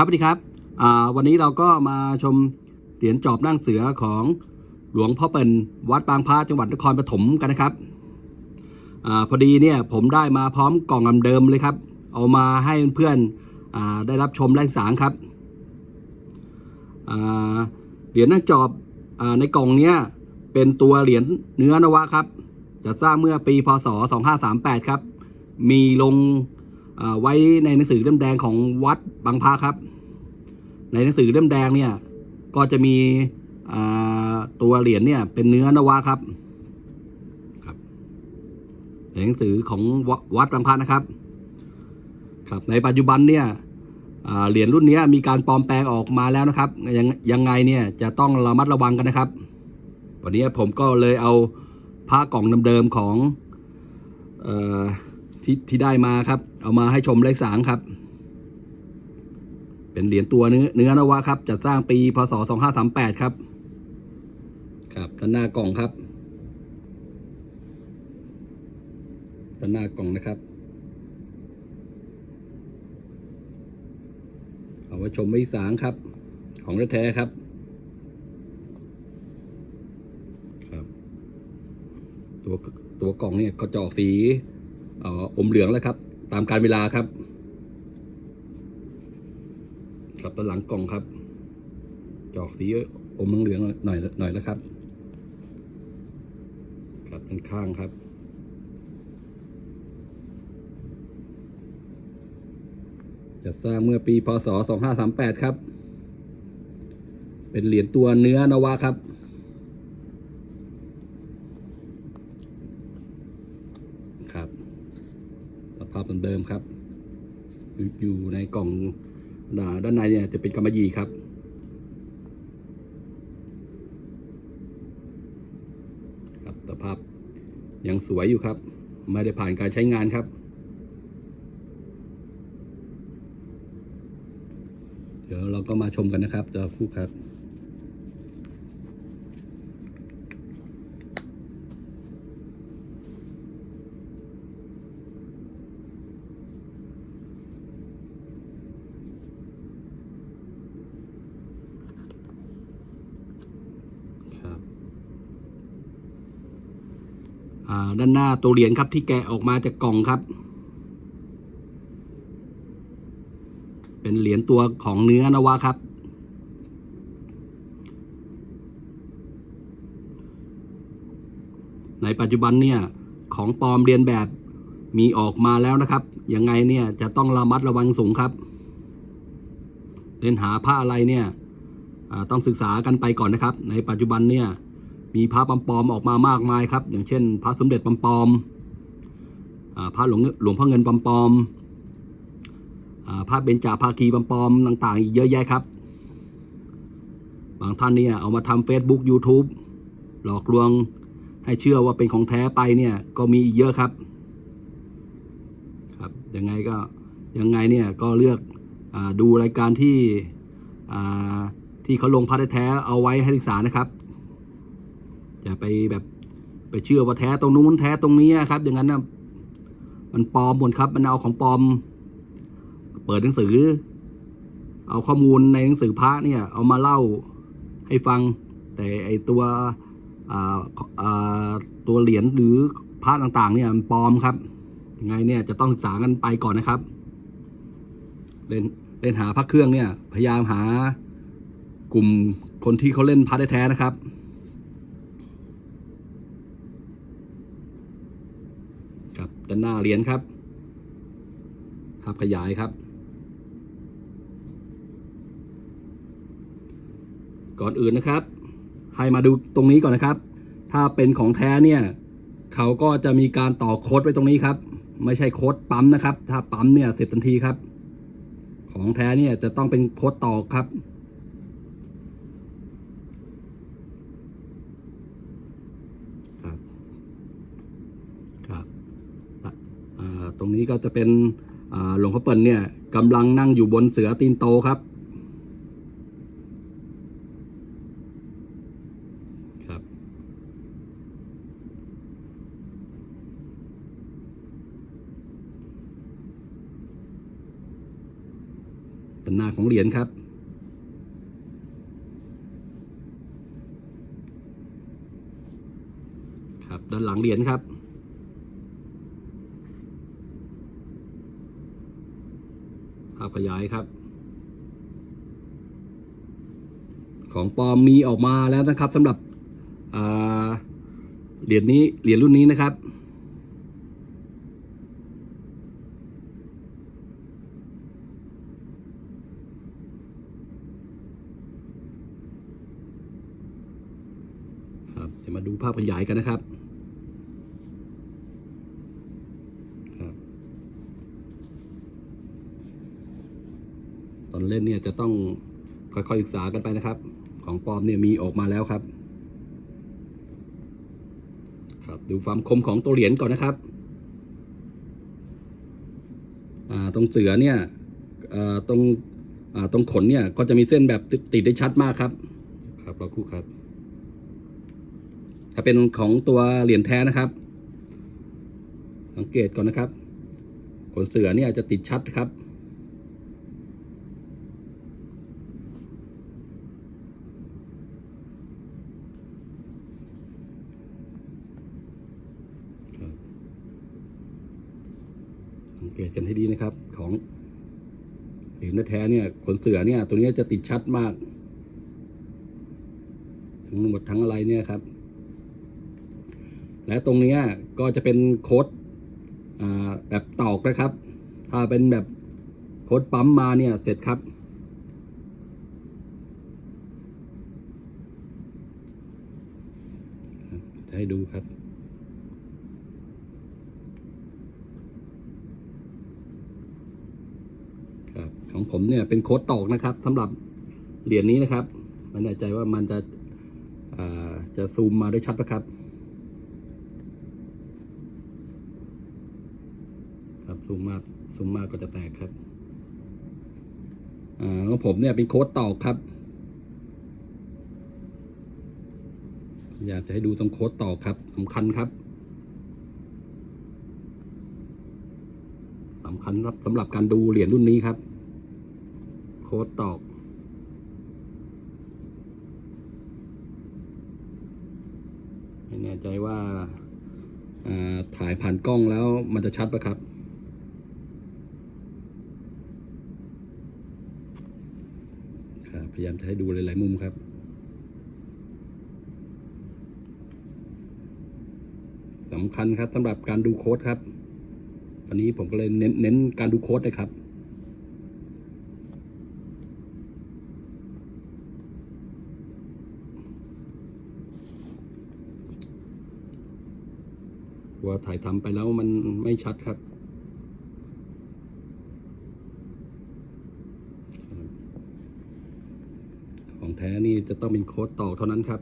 ครับสวัสดีครับวันนี้เราก็มาชมเหรียญจอบนั่งเสือของหลวงพ่อเปิ่นวัดบางพระจังหวัดนครปฐมกันนะครับอพอดีเนี่ยผมได้มาพร้อมกล่องลำเดิมเลยครับ เอามาให้เพื่อนอได้รับชมแรงสางครับเหรียญนั่งจอบอในกล่องเนี้ยเป็นตัวเหรียญเนื้อนวะครับ จะสร้างเมื่อปีพศ 2538 ครับ มีลง ไว้ในหนังสือเล่มแดงของวัดบางพระครับ ในหนังสือเล่มแดงเนี่ย ก็จะมีตัวเหรียญเนี่ย เป็นเนื้อนวะครับครับ ในหนังสือของวัดบางพระนะครับ ครับ ในปัจจุบันเนี่ยเหรียญรุ่นเนี้มีการปลอมแปลงออกมาแล้วนะครับ ยังยังไงเนี่ยจะต้องระมัดระวังกันนะครับ วันนี้ผมก็เลยเอาผ้ากล่องเดิมๆของเอ่อ ที่ที่ได้มาครับ เอามาให้ชมเลขสางครับ เป็นเหรียญตัวเนื้อเนื้อนวะครับจัดสร้างปีพศ2538ครับ ครับด้านหน้ากล่องครับด้านหน้ากล่องนะครับ เอาไว้ชมเลขสางครับ ของแท้ครับครับตัวตัวกล่องเนี่ยก็จะออกสี อ่ออมเหลืองแล้วครับ ตามการเวลาครับครับด้านหลังกล่องครับ จอกสีอมเหลืองหน่อยหน่อยแล้วครับครับด้านข้างครับจะสร้างเมื่อปีพศ 2538 ครับ เป็นเหรียญตัวเนื้อนวะครับสภาพเหมื อนเดิมครับ อยู่ในกล่องด้านในเนี่ยจะเป็นกำมะหยี่ครับครับสภาพยังสวยอยู่ครับ ไม่ได้ผ่านการใช้งานครับ เดี๋ยวเราก็มาชมกันนะครับจะคู่ครับครับอ่า ด้านหน้าตัวเหรียญครับที่แกะออกมาจากกล่องครับ เป็นเหรียญตัวของเนื้อนวะครับ ในปัจจุบันเนี่ยของปลอมเรียนแบบมีออกมาแล้วนะครับ ยังไงเนี่ยจะต้องระมัดระวังสูงครับ เล่นหาผ้าอะไรเนี่ยต้องศึกษากันไปก่อนนะครับ ในปัจจุบันเนี่ย มีพระปลอมๆออกมามากมายครับ อย่างเช่น พระสมเด็จปลอมๆอ่าพระหลวงหลวงพ่อเงินปลอมๆอ่าพระเบญจาภาคีปลอมๆต่างๆ อีกเยอะแยะครับ บางท่านเนี่ยเอามาทำ Facebook YouTube หลอกลวงให้เชื่อว่าเป็นของแท้ไปเนี่ยก็มีอีกเยอะครับ ครับยังไงก็ยังไงเนี่ยก็เลือกอดูรายการที่ที่เขาลงพระแท้เอาไว้ให้ศึกษานะครับ อย่าไปแบบไปเชื่อว่าแท้ตรงนู้นแท้ตรงนี้ครับ อย่างนั้นนะมันปลอมหมดครับมันเอาของปลอม เปิดหนังสือ เอาข้อมูลในหนังสือพระเนี่ย เอามาเล่าให้ฟัง แต่ไอตัวตัวเหรียญหรือพระต่างๆ เนี่ยมันปลอมครับยังไงเนี่ยจะต้องศึกษากันไปก่อนนะครับเล่นเล่นหาพระเครื่องเนี่ย พยายามหากลุ่มคนที่เขาเล่นพัดแท้ๆนะครับ ครับด้านหน้าเหรียญครับ ภาพขยายครับ ก่อนอื่นนะครับ ให้มาดูตรงนี้ก่อนนะครับ ถ้าเป็นของแท้เนี่ยเขาก็จะมีการต่อโค้ดไว้ตรงนี้ครับ ไม่ใช่โค้ดปั๊มนะครับ ถ้าปั๊มเนี่ยเสร็จทันทีครับ ของแท้เนี่ยจะต้องเป็นโค้ดต่อครับครับอะอ่า ตรงนี้ก็จะเป็นหลวงพ่อเปิ่นเนี่ยกำลังนั่งอยู่บนเสือตีนโตครับ ครับด้านหน้าของเหรียญครับครับด้านหลังเหรียญครับ ภาพขยายครับ ของปลอมมีออกมาแล้วนะครับสำหรับเหรียญนี้เหรียญรุ่นนี้นะครับครับเดี๋ยวมาดูภาพขยายกันนะครับ ตอน เล่นเนี่ยจะต้องค่อยๆศึกษากันไปนะครับ ของปลอมเนี่ยมีออกมาแล้วครับ ครับดูความคมของตัวเหรียญก่อนนะครับอ่าตรงเสือเนี่ยอ่าตรงอ่าตรงขนเนี่ยก็จะมีเส้นแบบติดได้ชัดมากครับ ครับเราคู่ครับ ถ้าเป็นของตัวเหรียญแท้นะครับ สังเกตก่อนนะครับ ขนเสือเนี่ยจะติดชัดครับ สังเกตกันให้ดีนะครับ ของเหรียญแท้เนี่ยขนเสือเนี่ย ตัวนี้จะติดชัดมากทั้งหมดทั้งอะไรเนี่ยครับ และตรงนี้ก็จะเป็นโค้ดแบบตอกนะครับ ถ้าเป็นแบบโค้ดปั๊มมาเนี่ยเสร็จครับจะให้ดูครับ ครับของผมเนี่ยเป็นโค้ดตอกนะครับสำหรับเหรียญนี้นะครับไม่แน่ใจว่ามันจะอ่าจะซูมมาได้ชัดไหมครับครับซูมมากซูมมากก็จะแตกครับอ่าของผมเนี่ยเป็นโค้ดตอกครับ อยากจะให้ดูตรงโค้ดตอกครับสำคัญครับสำคัญสำหรับการดูเหรียญรุ่นนี้ครับ โค้ดตอกไม่แน่ใจว่าถ่ายผ่านกล้องแล้วมันจะชัดปะครับครับพยายามจะให้ดูหลาย ๆ มุมครับสำคัญครับสำหรับการดูโค้ดครับ ตอนนี้ผมก็เลยเน้นเน้นการดูโค้ดนะครับ ว่าถ่ายทำไปแล้วมันไม่ชัดครับของแท้นี่จะต้องเป็นโค้ดต่อเท่านั้นครับ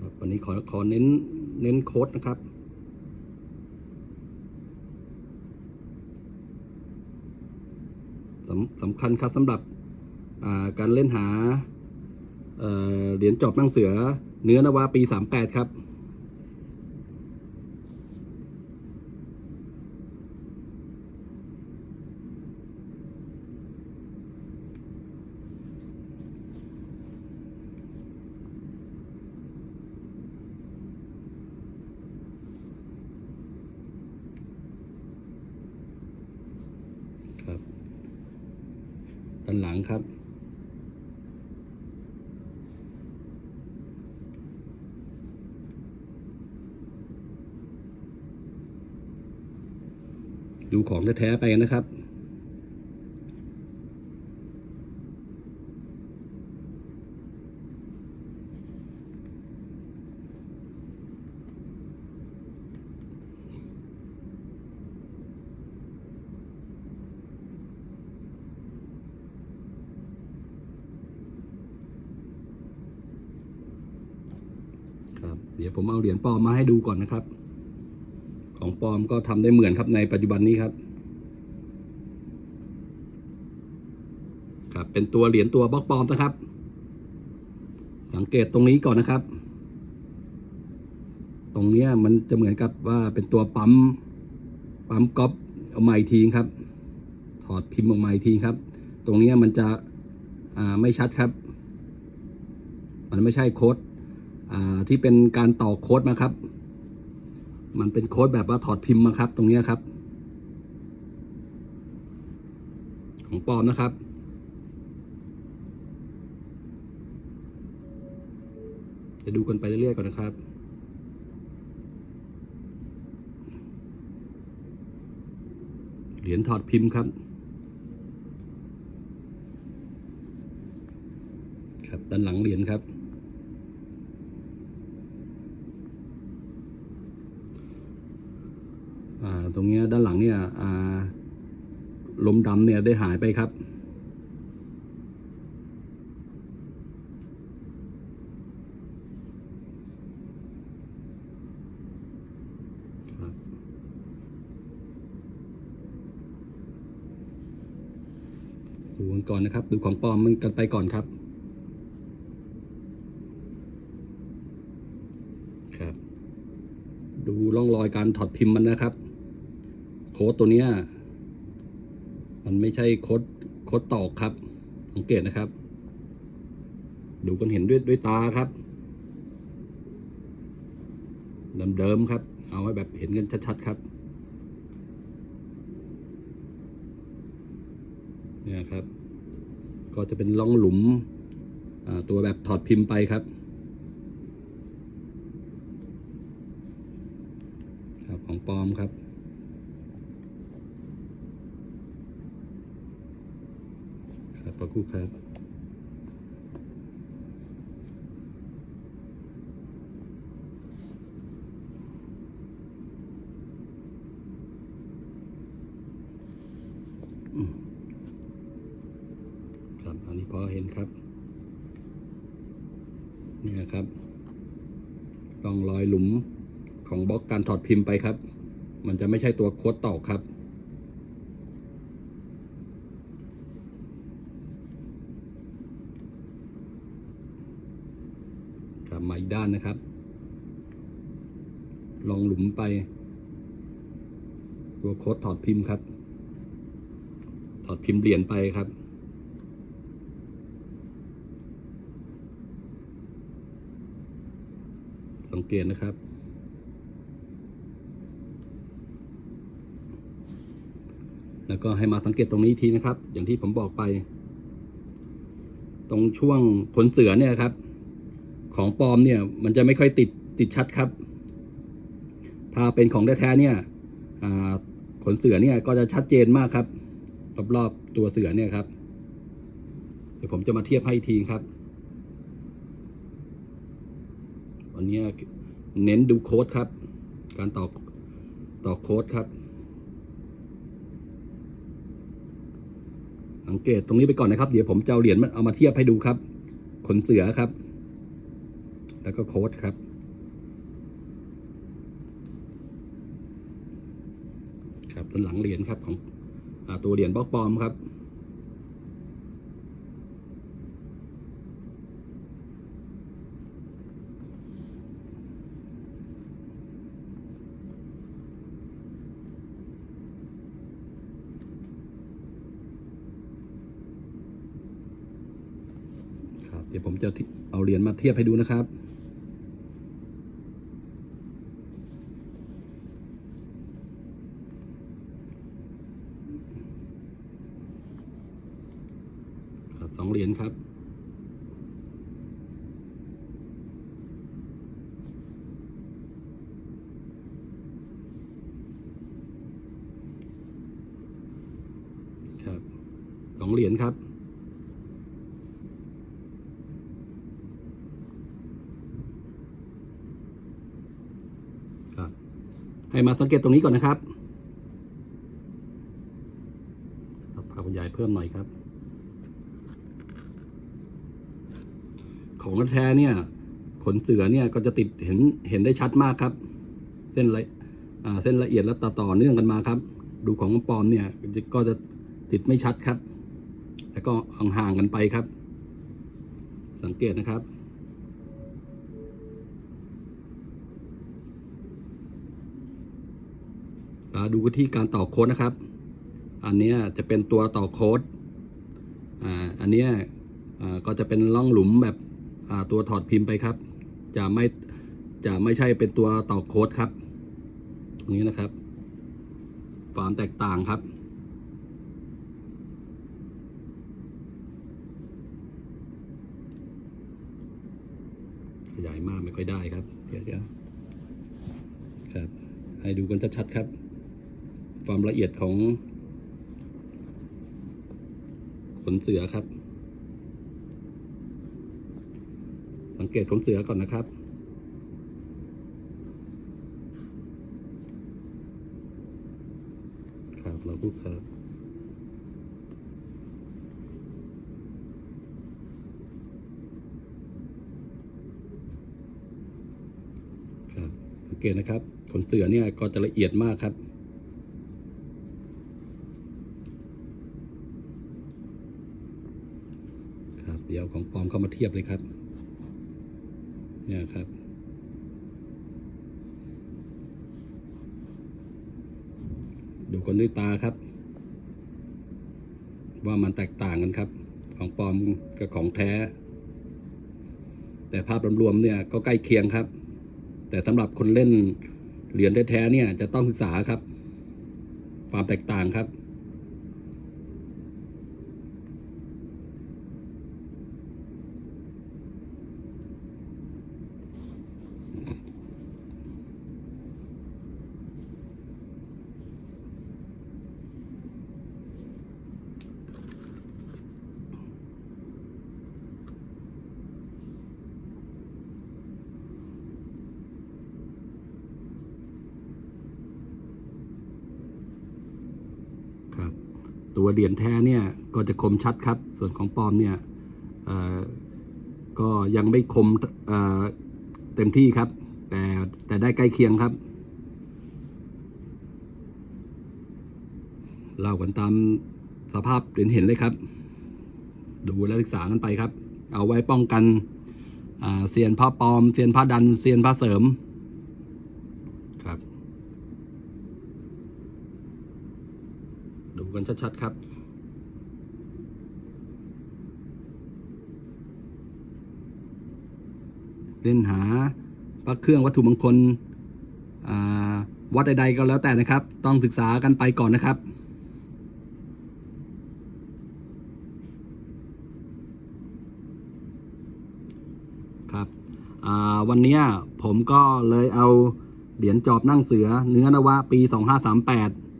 ครับวันนี้ ขอขอเน้นเน้นโค้ดนะครับ สำสำคัญครับสำหรับาการเล่นหาเหรียญจอบนั่งเสือเนื้อนวาปี 38 ครับ ด้านหลังครับ ดูของแท้ๆไปกันนะครับ ครับ เดี๋ยวผมเอาเหรียญปลอมมาให้ดูก่อนนะครับ ของปลอมก็ทำได้เหมือนครับในปัจจุบันนี้ครับครับ เป็นตัวเหรียญตัวบล็อกปลอมนะครับ สังเกตตรงนี้ก่อนนะครับ ตรงเนี้ยมันจะเหมือนกับว่าเป็นตัวปั๊มปั๊มก๊อปเอาไมาอีกทีครับ ถอดพิมพ์ออกมาอีกทีครับ ตรงเนี้ยมันจะอ่าไม่ชัดครับ มันไม่ใช่โค้ดอ่าที่เป็นการต่อโค้ดมาครับ มันเป็นโค้ดแบบว่าถอดพิมพ์มาครับ ตรงนี้ครับ ของปลอมนะครับ จะดูกันไปเรื่อยๆก่อนนะครับเหรียญถอดพิมพ์ครับ ครับด้านหลังเหรียญครับ อ่า ตรงเนี้ยด้านหลังเนี่ยลมดำเนี่ยได้หายไปครับครับ ดูกันก่อนนะครับ ดูของปลอมมันกันไปก่อนครับครับ ดูร่องรอยการถอดพิมพ์มันนะครับ โค้ดตัวเนี้ยมันไม่ใช่โค้ดโค้ดตอกครับ สังเกตนะครับ ดูกันเห็นด้วยด้วยตาครับเดิมๆครับ เอาไว้แบบเห็นกันชัดๆครับเนี่ยครับ ก็จะเป็นร่องหลุมตัวแบบถอดพิมพ์ไปครับ ครับของปลอมครับ ครับอบคุณครับครับอันนี้พอเห็นครับเนี่ยครับร่องรอยหลุมของบล็อกการถอดพิมพ์ไปครับ มันจะไม่ใช่ตัวโค้ดตอกครับ ครับ มาอีกด้านนะครับ ลองหลุมไป ตัวโค้ดถอดพิมพ์ครับ ถอดพิมพ์เหรียญไปครับ สังเกตนะครับแล้วก็ให้มาสังเกตตรงนี้ทีนะครับ อย่างที่ผมบอกไป ตรงช่วงขนเสือเนี่ยครับ ของปลอมเนี่ยมันจะไม่ค่อยติดติดชัดครับ ถ้าเป็นของแท้ๆเนี่ยขนเสือเนี่ยก็จะชัดเจนมากครับ รอบๆตัวเสือเนี่ยครับ เดี๋ยวผมจะมาเทียบให้ทีครับวันนี้เน้นดูโค้ดครับ การต่อต่อโค้ดครับ สังเกตตรงนี้ไปก่อนนะครับ เดี๋ยวผมจะเอาเหรียญมาเอามาเทียบให้ดูครับ ขนเสือครับ แล้วก็โค้ดครับ ครับด้านหลังเหรียญครับของอตัวเหรียญบล็อกปอมครับ ครับ เดี๋ยวผมจะเอาเหรียญมาเทียบให้ดูนะครับสองเหรียญครับ ครับสองเหรียญครับ ครับ ให้มาสังเกตตรงนี้ก่อนนะครับครับพาคุณยายเพิ่มหน่อยครับ ของแท้เนี่ย ขนเสือเนี่ยก็จะติดเห็นเห็นได้ชัดมากครับ เส้นละเส้นละเอียดและต่อต่อเนื่องกันมาครับ ดูของปลอมเนี่ยก็จะติดไม่ชัดครับ แล้วก็ห่างๆกันไปครับ สังเกตนะครับ อ่า ดูที่การต่อโค้ดนะครับ อันนี้จะเป็นตัวต่อโค้ดอ่าอันนี้อ่าก็จะเป็นร่องหลุมแบบอ่าตัวถอดพิมพ์ไปครับ จะไม่จะไม่ใช่เป็นตัวต่อโค้ดครับตรงนี้นะครับความแตกต่างครับ ขยายมากไม่ค่อยได้ครับ เดี๋ยวเดี๋ยวครับ ให้ดูกันชัดๆครับ ความละเอียดของ ขนเสือครับ สังเกตขนเสือก่อนนะครับ ครับเราพูดครับครับสังเกตนะครับขนเสือเนี่ยก็จะละเอียดมากครับ ครับ เดี๋ยวของปลอมเข้ามาเทียบเลยครับ เนี่ยครับ ดูคนด้วยตาครับ ว่ามันแตกต่างกันครับ ของปลอมกับของแท้ แต่ภาพรวมๆเนี่ยก็ใกล้เคียงครับ แต่สำหรับคนเล่นเหรียญแท้ๆเนี่ยจะต้องศึกษาครับ ความแตกต่างครับครับ ตัวเหรียญแท้เนี่ยก็จะคมชัดครับ ส่วนของปลอมเนี่ยก็ยังไม่คมเเต็มที่ครับ แต่แต่ได้ใกล้เคียงครับ เล่ากันตามสภาพเหรียญเห็นเลยครับ ดูและศึกษากันไปครับ เอาไว้ป้องกันเซียนผ้าปลอมเซียนผ้าดันเซียนผ้าเสริมครับ ดู กันชัด ๆ ครับเล่นหาพระเครื่องวัตถุมงคลอ่าวัดใดๆก็แล้วแต่นะครับ ต้องศึกษากันไปก่อนนะครับ ครับอ่าวันนี้ผมก็เลยเอาเหรียญจอบนั่งเสือเนื้อนวะปี 2538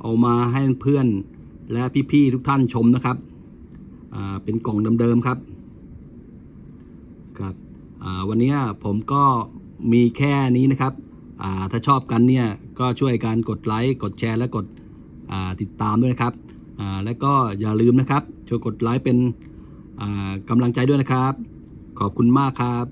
เอามาให้เพื่อนและพี่ๆทุกท่านชมนะครับ เป็นกล่องเดิมๆครับครับวันนี้ผมก็มีแค่นี้นะครับ ถ้าชอบกันเนี่ยก็ช่วยการกดไลค์กดแชร์และกดติดตามด้วยนะครับ และก็อย่าลืมนะครับช่วยกดไลค์เป็นกำลังใจด้วยนะครับ ขอบคุณมากครับ